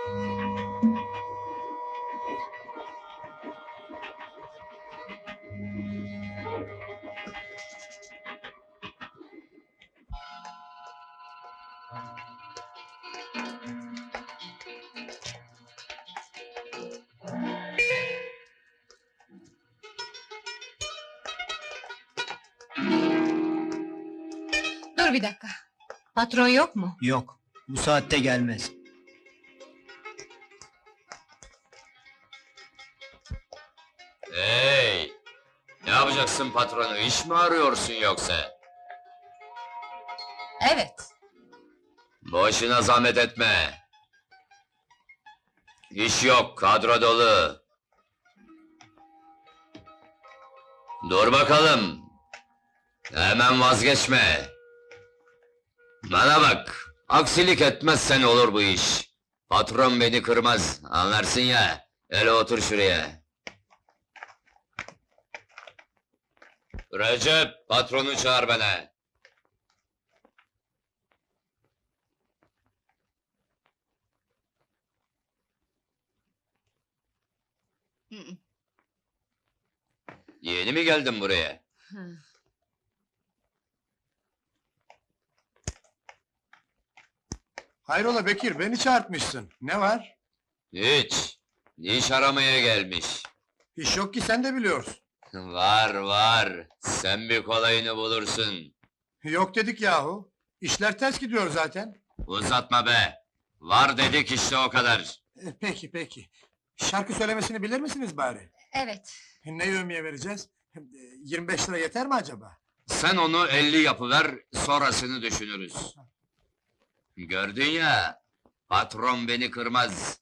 Dur bir dakika. Patron yok mu? Yok, bu saatte gelmez. Yapacaksın patronu? İş mi arıyorsun yoksa? Evet. Boşuna zahmet etme. İş yok, kadro dolu. Dur bakalım. Hemen vazgeçme. Bana bak, aksilik etmezsen olur bu iş. Patron beni kırmaz, anlarsın ya. Hele otur şuraya. Recep, patronu çağır bana. Yeni mi geldin buraya? Hayrola Bekir, beni çağırtmışsın. Ne var? Hiç. İş aramaya gelmiş. İş yok ki sen de biliyorsun. Var var. Sen bir kolayını bulursun. Yok dedik yahu. İşler ters gidiyor zaten. Uzatma be. Var dedik işte o kadar. E, Peki peki. Şarkı söylemesini bilir misiniz bari? Evet. Ne yövmeye vereceğiz? E, 25 lira yeter mi acaba? Sen onu elli yapıver, sonrasını düşünürüz. Gördün ya, patron beni kırmaz.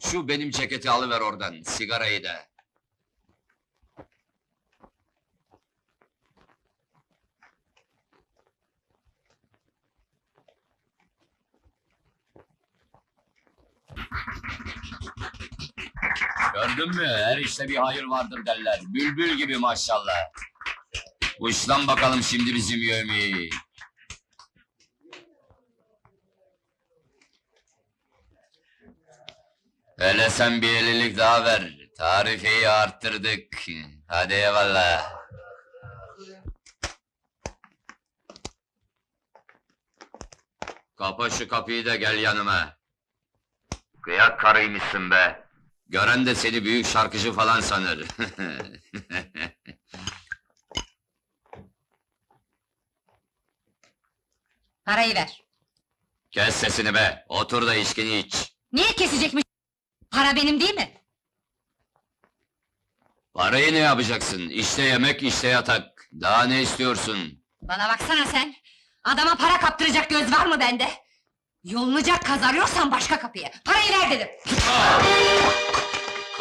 Şu benim ceketi alıver oradan, sigarayı da. Gördün mü? Her işte bir hayır vardır derler. Bülbül gibi maşallah. Uçlan bakalım şimdi bizim yövmeyi. Hele sen bir ellilik daha ver. Tarifeyi arttırdık. Hadi eyvallah. Kapa şu kapıyı da gel yanıma. Kıyak karıymışsın be. Gören de seni büyük şarkıcı falan sanır. Parayı ver. Kes sesini be, otur da içkini iç. Niye kesecekmiş? Para benim değil mi? Parayı ne yapacaksın? İşte yemek, işte yatak. Daha ne istiyorsun? Bana baksana sen. Adama para kaptıracak göz var mı bende? Yolunacak kaz arıyorsan başka kapıya. Parayı ver dedim.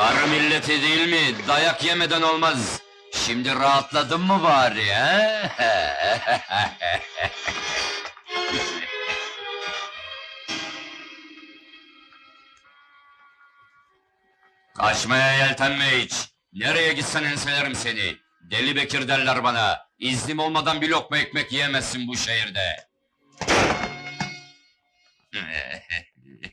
Karı milleti değil mi? Dayak yemeden olmaz. Şimdi rahatladın mı bari he? Kaçmaya yeltenme hiç. Nereye gitsen enselerim seni. Deli Bekir derler bana. İznim olmadan bir lokma ekmek yiyemezsin bu şehirde.